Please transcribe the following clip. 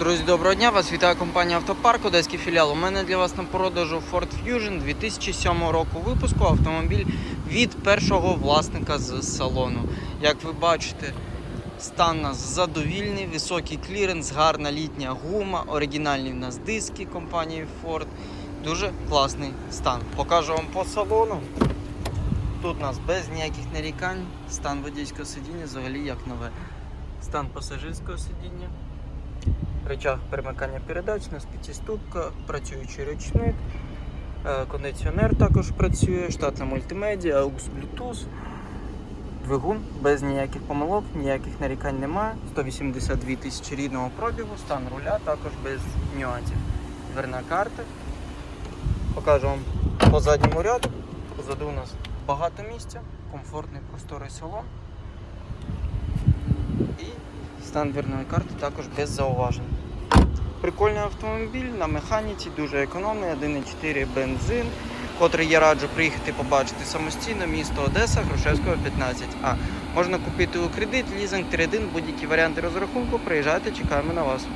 Друзі, доброго дня! Вас вітає компанія Автопарк, Одеський філіал. У мене для вас на продажу Ford Fusion 2007 року випуску автомобіль від першого власника з салону. Як ви бачите, стан нас задовільний, високий кліренс, гарна літня гума, оригінальні в нас диски компанії Ford. Дуже класний стан. Покажу вам по салону. Тут у нас без ніяких нарікань, стан водійського сидіння взагалі як нове. Стан пасажирського сидіння. Рычаг перемикання передач, у п'ятиступка, працюючий ручник, е, кондиціонер також працює, штатна мультимедіа, AUX Bluetooth, двигун без ніяких помилок, ніяких нарікань немає. 182 тисячі рідного пробігу, стан руля також без нюансів. Дверна карта. Покажу вам по задньому ряду. Позаду у нас багато місця, комфортний просторий салон. Стан дверної карти також без зауважень. Прикольний автомобіль на механіці, дуже економний, 1,4 бензин, котрий я раджу приїхати побачити самостійно, місто Одеса, Грушевського 15А. Можна купити у кредит, лізинг, трейдин, будь-які варіанти розрахунку. Приїжджайте, чекаємо на вас.